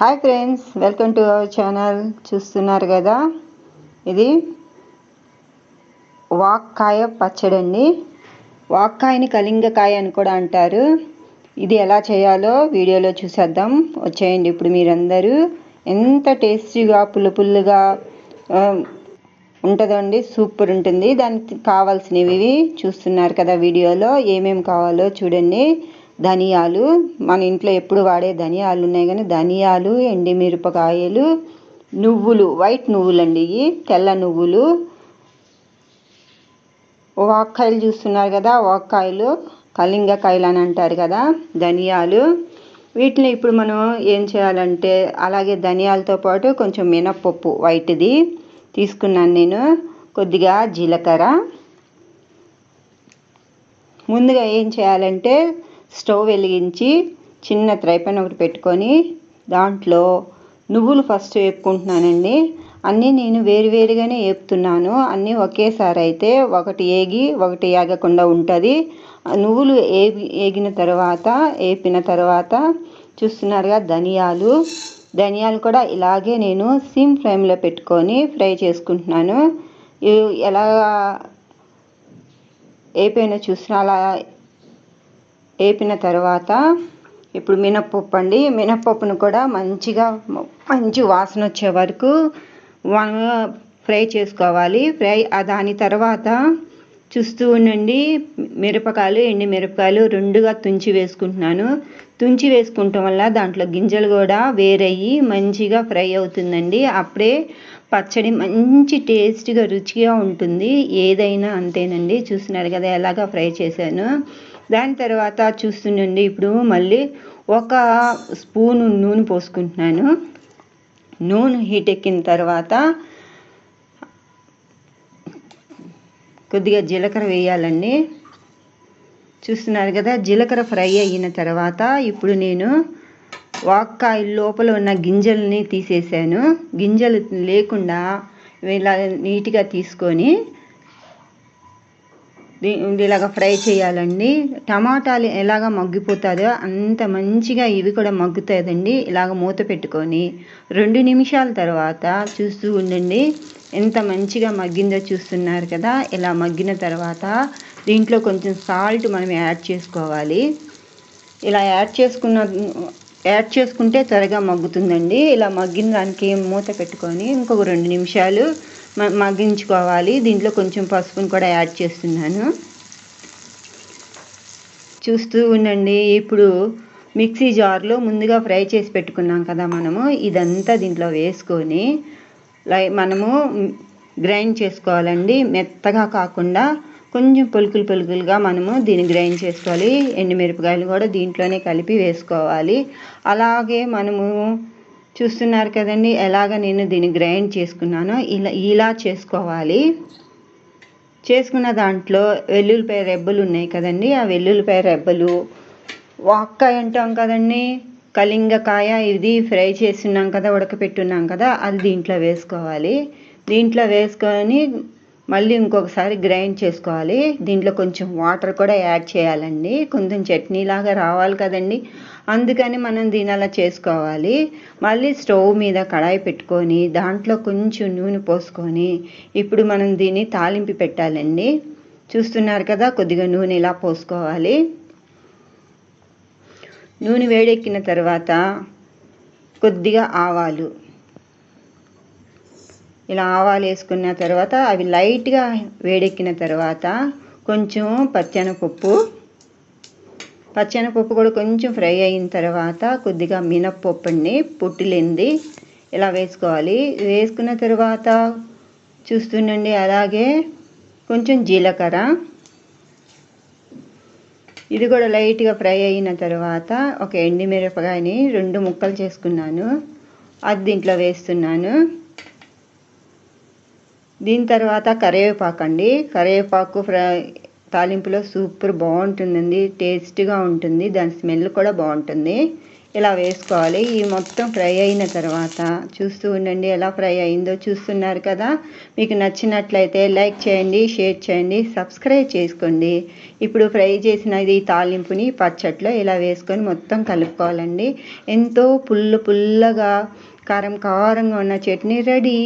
Hi friends welcome to our channel చూస్తున్నారు కదా? ఇది వాక్కాయ పచ్చడి అండి. వాక్కాయని కలింగకాయ అని కూడా అంటారు. ఇది ఎలా చేయాలో వీడియోలో చూసేద్దాం. వచ్చేయండి ఇప్పుడు మీరందరూ. ఎంత టేస్టీగా పుల్ల పుల్లుగా ఉంటుందండి సూపర్ ఉంటుంది. దానికి కావాల్సినవి చూస్తున్నారు కదా వీడియోలో. ఏమేమి కావాలో చూడండి. ధనియాలు మన ఇంట్లో ఎప్పుడు వాడే ధనియాలు ఉన్నాయి కానీ ధనియాలు ఎండిమిరపకాయలు నువ్వులు వైట్ నువ్వులు అండి ఇవి తెల్ల నువ్వులు. వాక్కాయలు చూస్తున్నారు కదా వాక్కాయలు కలింగకాయలు అని అంటారు కదా ధనియాలు. వీటిని ఇప్పుడు మనం ఏం చేయాలంటే అలాగే ధనియాలతో పాటు కొంచెం మినప్పప్పు వైట్ది తీసుకున్నాను నేను కొద్దిగా జీలకర్ర. ముందుగా ఏం చేయాలంటే స్టవ్ వెలిగించి చిన్న త్రైపన్ ఒకటి పెట్టుకొని దాంట్లో నువ్వులు ఫస్ట్ వేపుకుంటున్నానండి. అన్నీ నేను వేరువేరుగానే వేపుతున్నాను. అన్నీ ఒకేసారి అయితే ఒకటి ఏగి ఒకటి ఏగకుండా ఉంటుంది. నువ్వులు ఏగి ఏగిన తర్వాత వేపిన తర్వాత చూస్తున్నారుగా ధనియాలు. ధనియాలు కూడా ఇలాగే నేను సిమ్ ఫ్లేమ్లో పెట్టుకొని ఫ్రై చేసుకుంటున్నాను. ఎలా ఏపైనా చూసిన అలా వేపిన తర్వాత ఇప్పుడు మినప్పప్పు అండి. మినప్పప్పును కూడా మంచిగా మంచి వాసన వచ్చే వరకు ఫ్రై చేసుకోవాలి. ఫ్రై దాని తర్వాత చూస్తూ ఉండండి. మిరపకాయలు ఎండి మిరపకాయలు రెండుగా తుంచి వేసుకుంటున్నాను. తుంచి వేసుకుంటాం వల్ల దాంట్లో గింజలు కూడా వేరయ్యి మంచిగా ఫ్రై అవుతుందండి. అప్పుడే పచ్చడి మంచి టేస్ట్గా రుచిగా ఉంటుంది. ఏదైనా అంతేనండి. చూస్తున్నారు కదా ఎలాగా ఫ్రై చేశాను. దాని తర్వాత చూస్తుండండి. ఇప్పుడు మళ్ళీ ఒక స్పూను నూనె పోసుకుంటున్నాను. నూనె హీట్ ఎక్కిన తర్వాత కొద్దిగా జీలకర్ర వేయాలండి. చూస్తున్నారు కదా జీలకర్ర ఫ్రై అయిన తర్వాత ఇప్పుడు నేను వాక్కాయ లోపల ఉన్న గింజల్ని తీసేసాను. గింజలు లేకుండా ఇలా నీట్గా తీసుకొని ఇలాగ ఫ్రై చేయాలండి. టమాటాలు ఎలాగ మగ్గిపోతుందో అంత మంచిగా ఇవి కూడా మగ్గుతుందండి ఇలాగ మూత పెట్టుకొని రెండు నిమిషాల తర్వాత చూస్తూ ఉండండి. ఎంత మంచిగా మగ్గిందో చూస్తున్నారు కదా ఇలా మగ్గిన తర్వాత దీంట్లో కొంచెం సాల్ట్ మనం యాడ్ చేసుకోవాలి. ఇలా యాడ్ చేసుకున్న యాడ్ చేసుకుంటే త్వరగా మగ్గుతుందండి. ఇలా మగ్గిన దానికి మూత పెట్టుకొని ఇంకొక రెండు నిమిషాలు మ- మగ్గించుకోవాలి. దీంట్లో కొంచెం పసుపును కూడా యాడ్ చేస్తున్నాను. చూస్తూ ఉండండి. ఇప్పుడు మిక్సీ జార్లో ముందుగా ఫ్రై చేసి పెట్టుకున్నాం కదా మనము. ఇదంతా దీంట్లో వేసుకొని లై మనము గ్రైండ్ చేసుకోవాలండి. మెత్తగా కాకుండా కొంచెం పొలుకులు పొలుకులుగా మనము దీన్ని గ్రైండ్ చేసుకోవాలి. ఎండుమిరపకాయలు కూడా దీంట్లోనే కలిపి వేసుకోవాలి. అలాగే మనము చూస్తున్నారు కదండి ఎలాగ నేను దీన్ని గ్రైండ్ చేసుకున్నానో ఇలా ఇలా చేసుకోవాలి. చేసుకున్న దాంట్లో వెల్లుల్లిపాయ రెబ్బలు ఉన్నాయి కదండి ఆ వెల్లుల్లిపాయ రెబ్బలు వాక్కాయ అంటాం కదండి. కలింగకాయ ఇది ఫ్రై చేస్తున్నాం కదా ఉడకపెట్టున్నాం కదా అది దీంట్లో వేసుకోవాలి. దీంట్లో వేసుకొని మళ్ళీ ఇంకొకసారి గ్రైండ్ చేసుకోవాలి. దీంట్లో కొంచెం వాటర్ కూడా యాడ్ చేయాలండి. కొంచెం చట్నీ లాగా రావాలి కదండి. అందుకని మనం దీని అలా చేసుకోవాలి. మళ్ళీ స్టవ్ మీద కడాయి పెట్టుకొని దాంట్లో కొంచెం నూనె పోసుకొని ఇప్పుడు మనం దీన్ని తాలింపు పెట్టాలండి. చూస్తున్నారు కదా కొద్దిగా నూనె ఇలా పోసుకోవాలి. నూనె వేడెక్కిన తర్వాత కొద్దిగా ఆవాలు. ఇలా ఆవాలు వేసుకున్న తర్వాత అవి లైట్గా వేడెక్కిన తర్వాత కొంచెం పచ్చెనపప్పు పచ్చెనపప్పు కూడా కొంచెం ఫ్రై అయిన తర్వాత కొద్దిగా మినప్పప్పు అండి ఇలా వేసుకోవాలి. వేసుకున్న తర్వాత చూస్తుండండి అలాగే కొంచెం జీలకర్ర. ఇది కూడా లైట్గా ఫ్రై అయిన తర్వాత ఒక ఎండిమిరపకాయని రెండు ముక్కలు చేసుకున్నాను. అది దీంట్లో వేస్తున్నాను. దీని తర్వాత కరివేపాకు అండి కరివేపాకు ఫ్రై తాలింపులో సూపర్ బాగుంటుందండి. టేస్ట్గా ఉంటుంది. దాని స్మెల్ కూడా బాగుంటుంది. ఇలా వేసుకోవాలి. ఈ మొత్తం ఫ్రై అయిన తర్వాత చూస్తూ ఉండండి. ఎలా ఫ్రై అయిందో చూస్తున్నారు కదా. మీకు నచ్చినట్లయితే లైక్ చేయండి షేర్ చేయండి సబ్స్క్రైబ్ చేసుకోండి. ఇప్పుడు ఫ్రై చేసిన ఈ తాలింపుని పచ్చట్లో ఇలా వేసుకొని మొత్తం కలుపుకోవాలండి. ఎంతో పుల్ల పుల్లగా కారం కారంగా ఉన్న చట్నీ రెడీ.